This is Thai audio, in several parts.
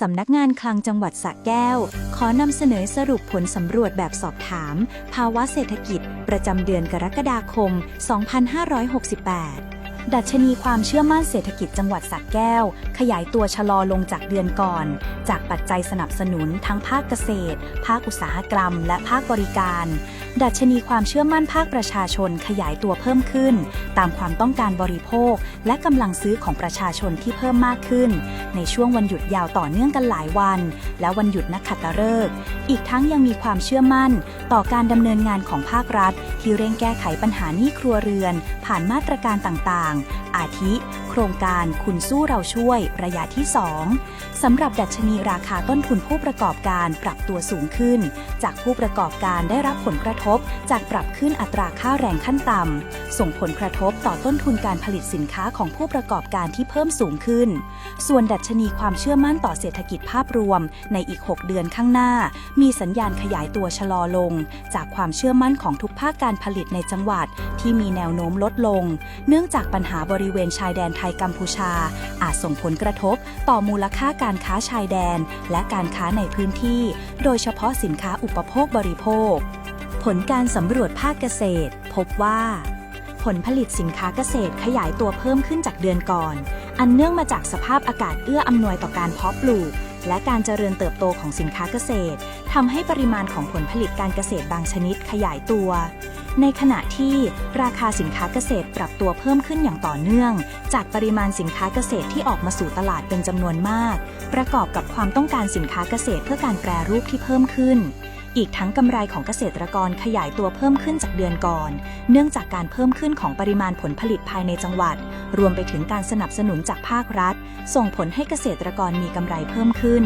สำนักงานคลังจังหวัดสระแก้ว ขอนำเสนอสรุปผลสำรวจแบบสอบถาม ภาวะเศรษฐกิจ ประจำเดือนกรกฎาคม 2568 ดัชนีความเชื่อมั่นเศรษฐกิจจังหวัดสระแก้ว ขยายตัวชะลอลงจากเดือนก่อน จากปัจจัยสนับสนุนทั้งภาคเกษตร ภาคอุตสาหกรรม และภาคบริการ ดัชนีความเชื่อมั่นภาคประชาชนขยายตัวเพิ่มขึ้น ตามความต้องการบริโภค และกำลังซื้อของประชาชนที่เพิ่มมากขึ้น ในช่วงวันหยุดยาวต่อเนื่องกันหลายวัน และวันหยุดนักขัตฤกษ์อีกทั้งยังมีความเชื่อมั่น ต่อการดำเนินงานของภาครัฐ ที่เร่งแก้ไขปัญหาหนี้ครัวเรือน ผ่านมาตรการต่างอาทิ โครงการคุณสู้เราช่วยระยะที่ 2สำหรับดัชนีราคาต้นทุนผู้ประกอบการปรับตัวสูงขึ้น จากผู้ประกอบการได้รับผลกระทบ จากปรับขึ้นอัตราค่าแรงขั้นต่ำส่งผลกระทบต่อต้นทุนการผลิตสินค้าของผู้ประกอบการที่เพิ่มสูงขึ้น ส่วนดัชนีความเชื่อมั่นต่อเศรษฐกิจภาพรวม ในอีก 6 เดือนข้างหน้า มีสัญญาณขยายตัวชะลอลง จากความเชื่อมั่นของทุกภาคการผลิตในจังหวัด ที่มีแนวโน้มลดลง เนื่องจากปัญญหาบริเวณชายแดนไทยกัมพูชา อาจส่งผลกระทบต่อมูลค่าการค้าชายแดน และการค้าในพื้นที่ โดยเฉพาะสินค้าอุปโภคบริโภค ผลการสำรวจภาคเกษตร พบว่า ผลผลิตสินค้าเกษตรขยายตัวเพิ่มขึ้นจากเดือนก่อน อันเนื่องมาจากสภาพอากาศเอื้ออำนวยต่อการเพาะปลูกและการเจริญเติบโตของสินค้าเกษตรทำให้ปริมาณของผลผลิตการเกษตรบางชนิดขยายตัว ในขณะที่ราคาสินค้าเกษตรปรับตัวเพิ่มขึ้นอย่างต่อเนื่อง จากปริมาณสินค้าเกษตรที่ออกมาสู่ตลาดเป็นจำนวนมาก ประกอบกับความต้องการสินค้าเกษตรเพื่อการแปรรูปที่เพิ่มขึ้น อีกทั้งกำไรของเกษตรกรขยายตัวเพิ่มขึ้นจากเดือนก่อน เนื่องจากการเพิ่มขึ้นของปริมาณผลผลิตภายในจังหวัด รวมไปถึงการสนับสนุนจากภาครัฐ ส่งผลให้เกษตรกรมีกำไรเพิ่มขึ้น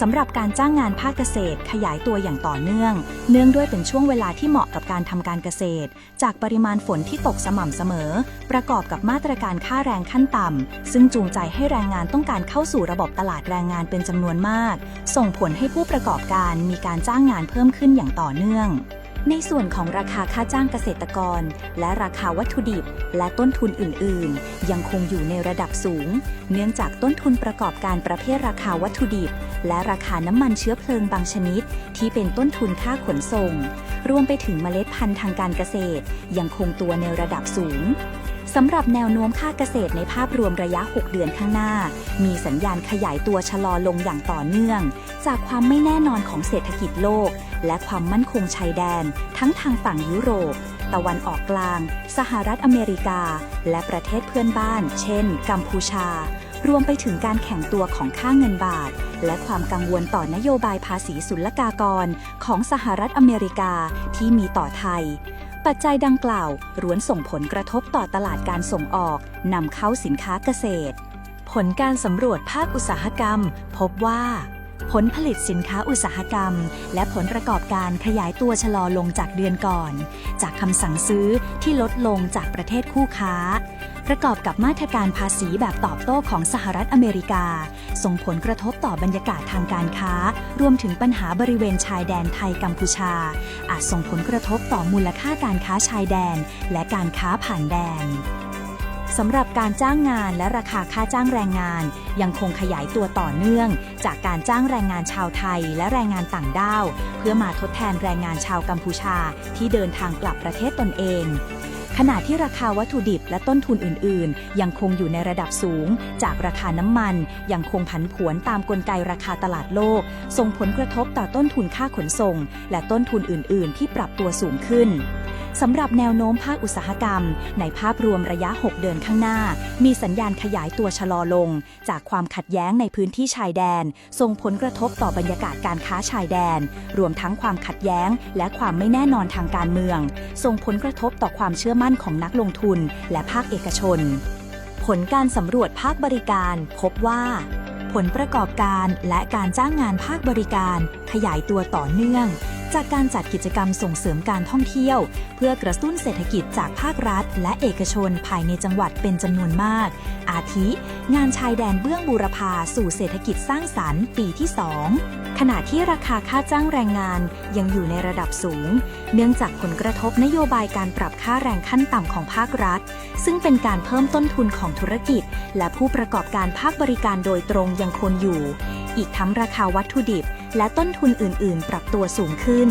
สำหรับการจ้างงานภาคเกษตรขยายตัวอย่างต่อเนื่อง เนื่องด้วยเป็นช่วงเวลาที่เหมาะกับการทำการเกษตร จากปริมาณฝนที่ตกสม่ำเสมอ ประกอบกับมาตรการค่าแรงขั้นต่ำ ซึ่งจูงใจให้แรงงานต้องการเข้าสู่ระบบตลาดแรงงานเป็นจำนวนมาก ส่งผลให้ผู้ประกอบการมีการจ้างงานเพิ่มขึ้นอย่างต่อเนื่อง ในส่วนของราคาค่าจ้างเกษตรกร และราคาวัตถุดิบ และต้นทุนอื่น ๆ ยังคงอยู่ในระดับสูง เนื่องจากต้นทุนประกอบการประเภทราคาวัตถุดิบ และราคาน้ำมันเชื้อเพลิงบางชนิด ที่เป็นต้นทุนค่าขนส่ง รวมไปถึงเมล็ดพันธุ์ทางการเกษตร ยังคงตัวในระดับสูง สำหรับแนวโน้มค่าเกษตรในภาพรวมระยะ 6 เดือนข้างหน้า มีสัญญาณขยายตัวชะลอลงอย่างต่อเนื่อง จากความไม่แน่นอนของเศรษฐกิจโลก และความมั่นคงชายแดน ทั้งทางฝั่งยุโรป ตะวันออกกลาง สหรัฐอเมริกา และประเทศเพื่อนบ้าน เช่น กัมพูชา รวมไปถึงการแข่งตัวของค่าเงินบาท และความกังวลต่อนโยบายภาษีศุลกากรของสหรัฐอเมริกาที่มีต่อไทย ปัจจัยดังกล่าวล้วนส่งผลกระทบต่อตลาดการส่งออกนำเข้าสินค้าเกษตร ผลการสำรวจภาคอุตสาหกรรม พบว่า ผลผลิตสินค้าอุตสาหกรรม และผลประกอบการขยายตัวชะลอลงจากเดือนก่อน จากคำสั่งซื้อที่ลดลงจากประเทศคู่ค้า ประกอบกับมาตรการภาษีแบบตอบโต้ของสหรัฐอเมริกา ส่งผลกระทบต่อบรรยากาศทางการค้า รวมถึงปัญหาบริเวณชายแดนไทยกัมพูชา อาจส่งผลกระทบต่อมูลค่าการค้าชายแดน และการค้าผ่านแดนสำหรับการจ้างงานและราคาค่าจ้างแรงงาน ยังคงขยายตัวต่อเนื่อง จากการจ้างแรงงานชาวไทยและแรงงานต่างด้าว เพื่อมาทดแทนแรงงานชาวกัมพูชาที่เดินทางกลับประเทศตนเอง ขณะที่ราคาวัตถุดิบและต้นทุนอื่น ๆ ยังคงอยู่ในระดับสูง จากราคาน้ำมัน ยังคงผันผวนตามกลไกราคาตลาดโลก ส่งผลกระทบต่อต้นทุนค่าขนส่ง และต้นทุนอื่น ๆ ที่ปรับตัวสูงขึ้น สำหรับแนวโน้มภาคอุตสาหกรรม ในภาพรวมระยะ 6 เดือนข้างหน้า มีสัญญาณขยายตัวชะลอลง จากความขัดแย้งในพื้นที่ชายแดน ส่งผลกระทบต่อบรรยากาศการค้าชายแดน รวมทั้งความขัดแย้ง และความไม่แน่นอนทางการเมือง ส่งผลกระทบต่อความเชื่อมั่นของนักลงทุน และภาคเอกชน ผลการสำรวจภาคบริการ พบว่าผลประกอบการและการจ้างงานภาคบริการ ขยายตัวต่อเนื่อง จากการจัดกิจกรรมส่งเสริมการท่องเที่ยว เพื่อกระตุ้นเศรษฐกิจจากภาครัฐ และเอกชนภายในจังหวัดเป็นจำนวนมาก อาทิ งานชายแดนเบื้องบูรพาสู่เศรษฐกิจสร้างสรรค์ ปีที่ 2 ขณะที่ราคาค่าจ้างแรงงานยังอยู่ในระดับสูง เนื่องจากผลกระทบนโยบายการปรับค่าแรงขั้นต่ำของภาครัฐ ซึ่งเป็นการเพิ่มต้นทุนของธุรกิจ และผู้ประกอบการภาคบริการโดยตรงยังคงอยู่ อีกทั้งราคาวัตถุดิบ และต้นทุนอื่น ๆ ปรับตัวสูงขึ้น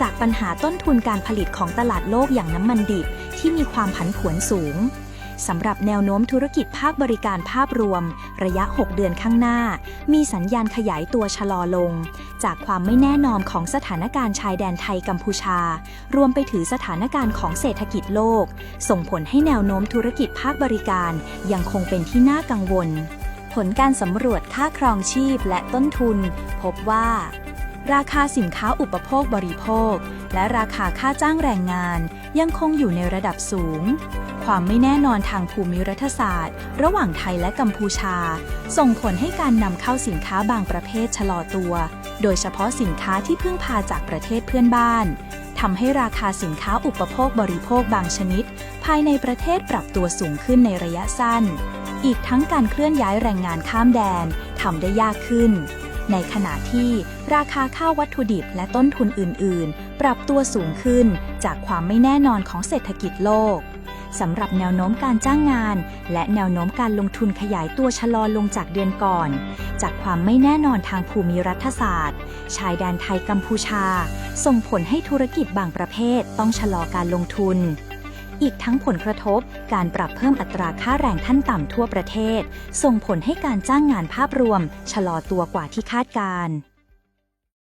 จากปัญหาต้นทุนการผลิตของตลาดโลกอย่างน้ำมันดิบที่มีความผันผวนสูงสำหรับแนวโน้มธุรกิจภาคบริการภาพรวม ระยะ 6 เดือนข้างหน้า มีสัญญาณขยายตัวชะลอลง จากความไม่แน่นอนของสถานการณ์ชายแดนไทยกัมพูชา รวมไปถึงสถานการณ์ของเศรษฐกิจโลก ส่งผลให้แนวโน้มธุรกิจภาคบริการ ยังคงเป็นที่น่ากังวล ผลการสำรวจค่าครองชีพและต้นทุน พบว่า ราคาสินค้าอุปโภคบริโภค และราคาค่าจ้างแรงงานยังคงอยู่ในระดับสูง ความไม่แน่นอนทางภูมิรัฐศาสตร์ ระหว่างไทยและกัมพูชา ส่งผลให้การนำเข้าสินค้าบางประเภทชะลอตัว โดยเฉพาะสินค้าที่พึ่งพาจากประเทศเพื่อนบ้าน ทำให้ราคาสินค้าอุปโภคบริโภคบางชนิด ภายในประเทศปรับตัวสูงขึ้นในระยะสั้น อีกทั้งการเคลื่อนย้ายแรงงานข้ามแดนทำได้ยากขึ้น ในขณะที่ราคาข้าววัตถุดิบและต้นทุนอื่น ๆ ปรับตัวสูงขึ้นจากความไม่แน่นอนของเศรษฐกิจโลก สำหรับแนวโน้มการจ้างงาน และแนวโน้มการลงทุนขยายตัวชะลอลงจากเดือนก่อน จากความไม่แน่นอนทางภูมิรัฐศาสตร์ ชายแดนไทยกัมพูชา ส่งผลให้ธุรกิจบางประเภทต้องชะลอการลงทุนอีกทั้งผลกระทบการปรับเพิ่มอัตราค่าแรงขั้นต่ำทั่วประเทศ ส่งผลให้การจ้างงานภาพรวม ชะลอตัวกว่าที่คาดการ